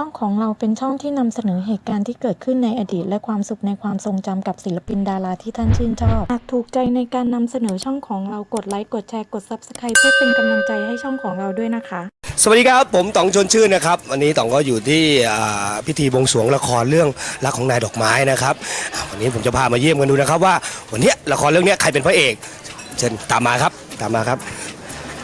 ช่องของเราเป็นช่องที่นำเสนอเหตุการณ์ที่เกิดขึ้นในอดีต และความสุขในความทรงจำกับศิลปินดาราที่ท่านชื่นชอบ หากถูกใจในการนำเสนอช่องของเรากดไลค์กดแชร์กด Subscribe เพื่อเป็นกำลังใจให้ช่องของเราด้วยนะคะ สวัสดีครับ ผมต๋องชวนชื่นนะครับ วันนี้ต๋องก็อยู่ที่อ่าพิธีบวงสรวงละครเรื่องรักของนายดอกไม้นะครับอ่าวันนี้ผมจะพามาเยี่ยมกันดูนะครับว่าวันนี้ละครเรื่องนี้ใครเป็นพระเอกเชิญตามมาครับตามมาครับ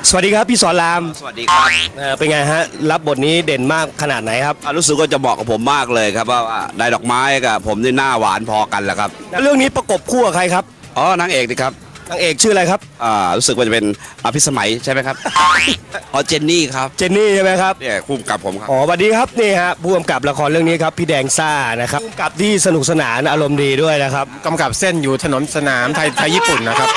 สวัสดีครับพี่สอนรามสวัสดีครับเอ่อเป็นไงฮะรับบทนี้เด่นมากขนาดไหนครับ อะรู้สึกว่าจะเหมาะกับผมมากเลยครับว่าว่าได้ดอกไม้กับผมนี่หน้าหวานพอกันแหละครับ เรื่องนี้ประกบคู่กับใครครับ อ๋อนางเอกนี่ครับ นางเอกชื่ออะไรครับ อ่ารู้สึกว่าจะเป็นอภิสมัยใช่ไหมครับ อ๋อเจนนี่ครับ เจนนี่ใช่ไหมครับ เนี่ยคู่กับผมครับ อ๋อสวัสดีครับนี่ฮะผู้กำกับละครเรื่องนี้ครับพี่แดงซ่านะครับผู้กำกับที่สนุกสนานอารมณ์ดีด้วยนะครับกำกับเส้นอยู่ถนนสนามไทยไทยญี่ปุ่นนะครับ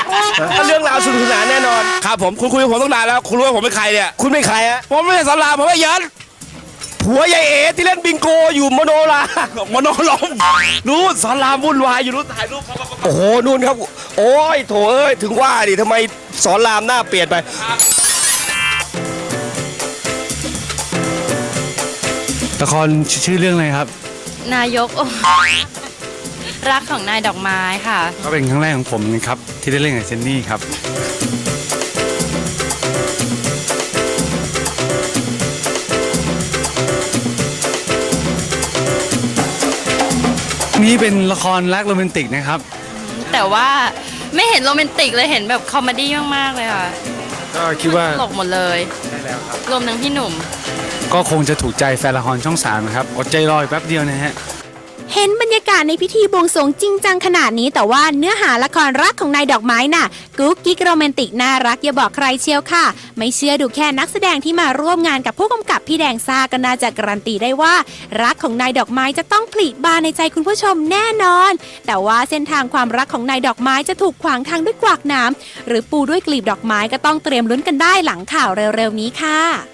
เรื่องราวสนุกสนานแน่นอน ครับผมคุณคุยกับผมตั้งนานแล้ว คุณรู้ว่าผมเป็นใครเนี่ย คุณเป็นใครฮะผมไม่ใช่สารามผมไม่เยิน ผัวยายเอ๋ที่เล่นบิงโกอยู่มโนรามโนลมรู้สารามวุ่นวายอยู่รู้ถ่ายรูปเขาโอ้โหนู่นครับ โอ้ยโถเอ้ยถึงว่าดิทำไมสอนรามหน้าเปลี่ยนไปละครชื่อเรื่องอะไรครับ นายกรักของนายดอกไม้ค่ะ ก็เป็นครั้งแรกของผมนะครับ ที่ได้เล่นกับเจนนี่ครับ นี่เป็นละครรักโรแมนติกนะครับ แต่ว่าไม่เห็นโรแมนติกเลยเห็นแบบคอมเมดี้มากๆเลยค่ะก็คิดว่าตลกหมดเลยรวมทั้งพี่หนุ่ม ก็คงจะถูกใจแฟนละครช่องสามนะครับอดใจรออีกแป๊บเดียวนะฮะ เห็นบรรยากาศในพิธีบวงสรวงจริงจังขนาดนี้ แต่ว่าเนื้อหาละครรักของนายดอกไม้น่ะกุ๊กกิ๊กโรแมนติกน่ารักอย่าบอกใครเชียวค่ะ ไม่เชื่อดูแค่นักแสดงที่มาร่วมงานกับผู้กำกับพี่แดงซาก็น่าจะการันตีได้ว่า รักของนายดอกไม้จะต้องผลิบานในใจคุณผู้ชมแน่นอน แต่ว่าเส้นทางความรักของนายดอกไม้จะถูกขวางทางด้วยกวากน้ำหรือปูด้วยกลีบดอกไม้ก็ต้องเตรียมลุ้นกันได้หลังข่าวเร็วๆนี้ค่ะ